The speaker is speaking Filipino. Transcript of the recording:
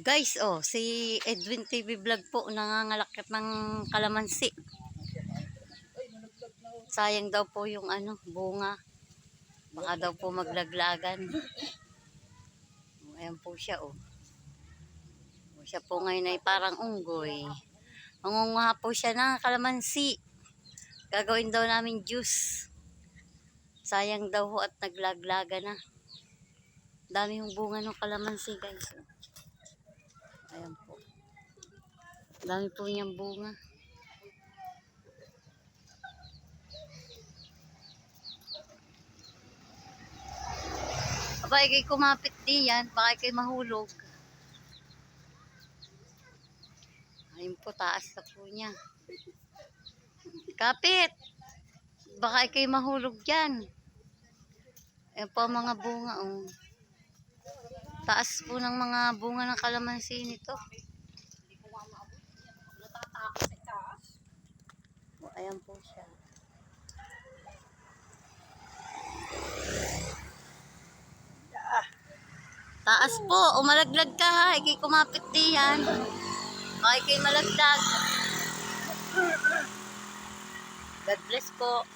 Guys, oh, si Edwin TV Vlog po nangangalakit ng kalamansi. Sayang daw po yung ano, bunga. Baka daw po maglaglagan. Ayan po siya, oh. Oh, Siya po ngayon ay parang unggoy. Mangunguha po siya ng kalamansi. Gagawin daw namin juice. Sayang daw ho at naglaglaga na. Dami yung bunga ng kalamansi, guys. Ayan po. Dami po niyang bunga. Aba, ikay kumapit di yan. Baka ikay mahulog. Ayun po, taas na po niya. Kapit! Baka ikay mahulog dyan. Ayan po mga bunga, oh. Taas po ng mga bunga ng kalamansi nito. O, ayan po siya. Taas po, umalaglag ka ha. Ikay kumapit di yan. Baka ikay malaglag. God bless po.